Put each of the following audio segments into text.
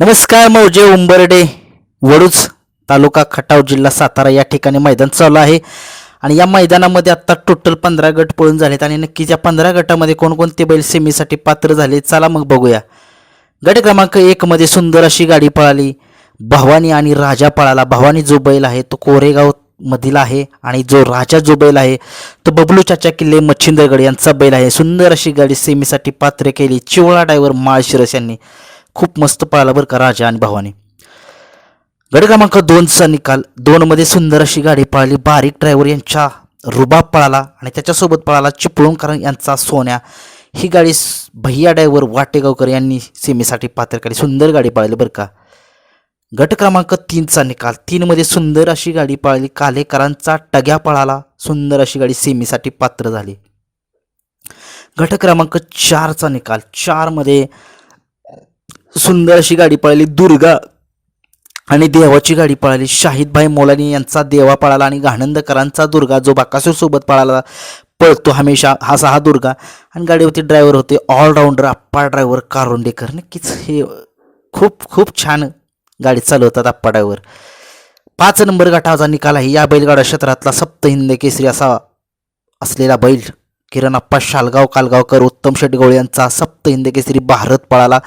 नमस्कार मौजे उंबर्डे. वडूच तालुका खटाव जिल्हा सातारा या ठिकाणी मैदान चालू आहे. आणि या मैदानामध्ये आत्ता टोटल पंधरा गट पळून झालेत आणि नक्कीच या पंधरा गटामध्ये कोणकोणते बैल सेमीसाठी पात्र झाले चला मग बघूया. गट क्रमांक एकमध्ये सुंदर अशी गाडी पळाली. भवानी आणि राजा पळाला. भवानी जो बैल आहे तो कोरेगाव मधील आहे आणि जो राजा जो बैल आहे तो बबलू चाचा किल्ले मच्छिंद्रगड यांचा बैल आहे. सुंदर अशी गाडी सेमीसाठी पात्र केली. चिवळा डायव्हर माळशिरस यांनी. खूप मस्त पळाला बरं का राजा आणि भावाने. गड क्रमांक दोनचा निकाल. दोनमध्ये सुंदर अशी गाडी पळाली. बारीक ड्रायव्हर यांच्या रुबाब पळाला आणि त्याच्यासोबत पळाला चिपळूणकर यांचा सोन्या. ही गाडी भैया ड्रायव्हर वाटेगावकर यांनी सीमेसाठी पात्र केली सुंदर गाडी पळाली बरं का. गट क्रमांक तीनचा निकाल. तीनमध्ये सुंदर अशी गाडी पळाली. कालेकरांचा टग्या पळाला. सुंदर अशी गाडी सीमेसाठी पात्र झाली. गट क्रमांक चारचा निकाल. चारमध्ये सुंदर अशी गाडी पळाली दुर्गा आणि देवाची गाडी पळाली. शाहिदभाई मोलानी यांचा देवा पळाला आणि घाणंदकरांचा दुर्गा जो बाकासूर सोबत पळाला पळतो हमेशा. हा सहा दुर्गा. आणि गाडीवरती ड्रायव्हर होते ऑलराऊंडर अप्पा ड्रायव्हर कारोंडेकर. नक्कीच हे खूप खूप छान गाडी चालवतात अप्पा ड्रायव्हर पाच नंबर गटाचा निकाल आहे. या बैलगाडा क्षेत्रातला सप्त हिंद केसरी असा असलेला बैल. किरणप्पा शालगाव कालगावकर उत्तम शेटगवळे यांचा सप्त हिंदकेसरी भारत पळाला.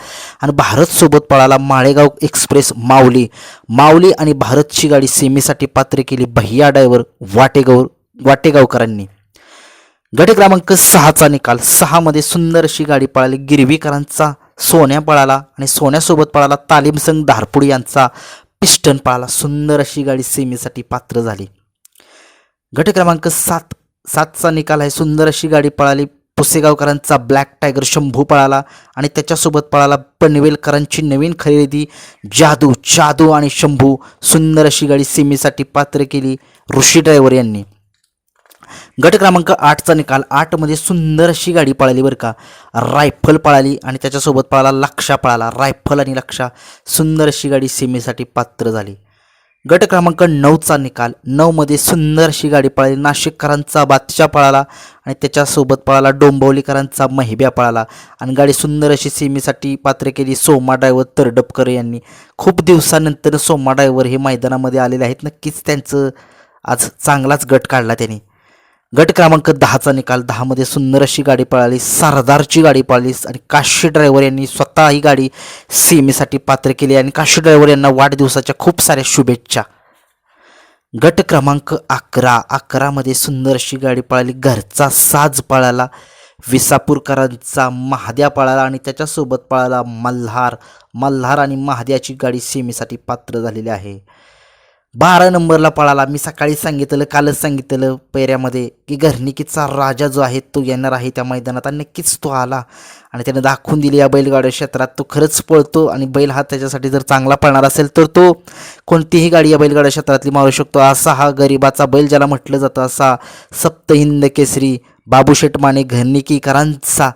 आणि भारतसोबत पळाला माळेगाव एक्सप्रेस माऊली. माऊली आणि भारतची गाडी सेमीसाठी पात्र केली भैया डायव्हर वाटेगाव वाटेगावकरांनी. गट क्रमांक सहाचा निकाल. सहामध्ये सुंदर अशी गाडी पळाली. गिरवीकरांचा सोन्या पळाला आणि सोन्यासोबत पळाला तालीम संघ धारपुडी यांचा पिस्टन पळाला. सुंदर अशी गाडी सेमीसाठी पात्र झाली. गट क्रमांक सात सातचा निकाल आहे. सुंदर अशी गाडी पळाली. पुसेगावकरांचा ब्लॅक टायगर शंभू पळाला आणि त्याच्यासोबत पळाला पनवेलकरांची नवीन खरेदी. जादू जादू आणि शंभू. सुंदर अशी गाडी सीमेसाठी पात्र केली ऋषी ड्रायव्हर यांनी. गट क्रमांक आठचा निकाल. आठमध्ये सुंदर अशी गाडी पळाली बरं का. रायफल पळाली आणि त्याच्यासोबत पळाला लक्षा पळाला. रायफल आणि लक्षा सुंदर अशी गाडी सीमेसाठी पात्र झाली. गट क्रमांक नऊचा निकाल. नऊमध्ये सुंदर अशी गाडी पळाली. नाशिककरांचा बादशाह पळाला आणि त्याच्यासोबत पळाला डोंबवलीकरांचा महिब्या पळाला. आणि गाडी सुंदर अशी सीमेसाठी पात्र केली. सोमा ड्रायव्हर तरडपकर यांनी. खूप दिवसानंतर सोमा ड्रायव्हर हे मैदानामध्ये आलेले आहेत. नक्कीच त्यांचं आज चांगलाच गट काढला त्यांनी. गट क्रमांक दहाचा निकाल. दहामध्ये सुंदर अशी गाडी पळाली. सरदारची गाडी पळाली आणि काशी ड्रायव्हर यांनी स्वतः ही गाडी सीमेसाठी पात्र केली आणि काशी ड्रायव्हर यांना वाढदिवसाच्या खूप साऱ्या शुभेच्छा. गट क्रमांक अकरा. अकरामध्ये सुंदर अशी गाडी पळाली. घरचा साज पळाला. विसापूरकरांचा महाद्या पळाला आणि त्याच्यासोबत पळाला मल्हार. मल्हार आणि महाद्याची गाडी सीमेसाठी पात्र झालेली आहे. बारा नंबरला पळाला. मी सकाळी सांगितलं कालच सांगितलं पैऱ्यामध्ये की घरनिकीचा राजा जो आहे तो येणार आहे त्या मैदानात आणि नक्कीच तो आला. आणि त्याने दाखवून दिली या बैलगाड्या क्षेत्रात. तो खरंच पळतो आणि बैल हा त्याच्यासाठी जर चांगला पळणार असेल तर तो कोणतीही गाडी या बैलगाड्या क्षेत्रातली मारू शकतो. असा हा गरिबाचा बैल ज्याला म्हटलं जातं असा सप्तहिंद केसरी बाबूशेठ माने घरनिकीकरांचा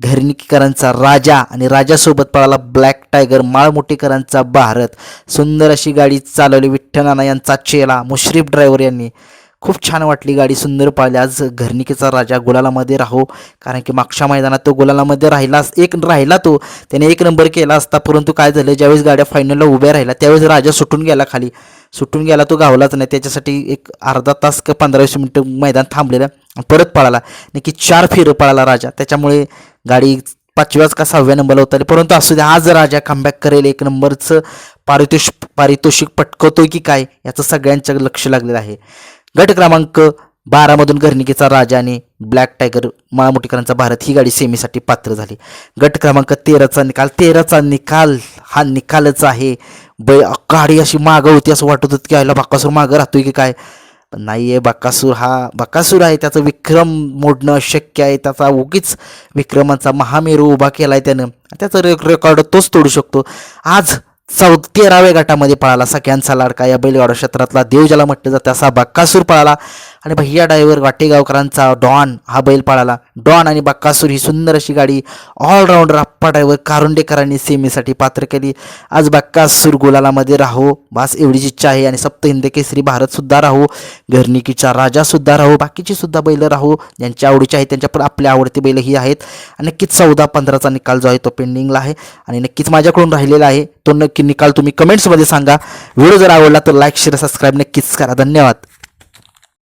घरनिकीकरांचा राजा आणि राजासोबत पळाला ब्लॅक टायगर माळमोटेकरांचा भारत. सुंदर अशी गाडी चालवली विठ्ठलाना यांचा चेला मुश्रीफ ड्रायव्हर यांनी. खूप छान वाटली गाडी सुंदर पाळली आज घरणिकेचा राजा गुलालामध्ये राहो कारण की मागच्या मैदानात तो गुलालामध्ये राहिला एक राहिला तो. त्याने एक नंबर केला असता परंतु काय झालं ज्यावेळेस गाड्या फायनलला उभ्या राहिल्या त्यावेळेस राजा सुटून गेला खाली. सुटून गेला तो गावलाच नाही. त्याच्यासाठी एक अर्धा तास का पंधरा वीस मिनटं मैदान थांबलेलं परत पळाला. नक्की चार फेरं पळाला राजा. त्याच्यामुळे गाडी पाचव्याच का सहाव्या नंबरला उतरली परंतु असू द्या आज राजा कमबॅक करेल एक नंबरचं पारितोष पारितोषिक पटकवतोय की काय याचं सगळ्यांच्या लक्ष लागलेलं आहे. गट क्रमांक बारामधून घरणिकेचा राजा आणि ब्लॅक टायगर माळामुटीकरांचा भारत ही गाडी सेमीसाठी पात्र झाली. गट क्रमांक तेराचा निकाल तेराचा निकाल हा निकालच आहे. बै गाडी अशी मागं होती असं वाटत होतं की आयला बाकासूर मागं राहतोय की काय? पण नाही आहे बकासूर हा बकासूर आहे त्याचं विक्रम मोडणं अशक्य आहे त्याचा उगीच विक्रमाचा महामेरू उभा केला आहे त्यानं. त्याचं रे रेकॉर्ड तोच तोडू शकतो. आज चौ तेराव्या गटामध्ये पळाला. सगळ्यांचा लाडका या बैलगाडा क्षेत्रातला देव ज्याला म्हटलं जातं असा बक्कासूर पळाला. आणि भैया डायव्हर वाटेगावकरांचा डॉन हा बैल पळाला. डॉन आणि बक्कासूर ही सुंदर अशी गाडी ऑलराऊंडर आप्पा ड्रायव्हर कारुंडेकरांनी सेमीसाठी पात्र केली. आज बक्कासूर गुलालामध्ये राहो. बास एवढीच इच्छा आहे. आणि सप्त हिंद केसरी भारतसुद्धा राहो. घरनिकीचा राजासुद्धा राहो. बाकीची सुद्धा बैल राहो. ज्यांच्या आवडीचे आहेत त्यांच्या पण आपल्या आवडती बैल ही आहेत. आणि नक्कीच चौदा पंधराचा निकाल जो आहे तो पेंडिंगला आहे. आणि नक्कीच माझ्याकडून राहिलेला आहे. तो नक्की निकाल तुम्ही कमेंट्समध्ये सांगा. व्हिडिओ जर आवडला तर लाईक शेअर सबस्क्राईब नक्कीच करा. धन्यवाद.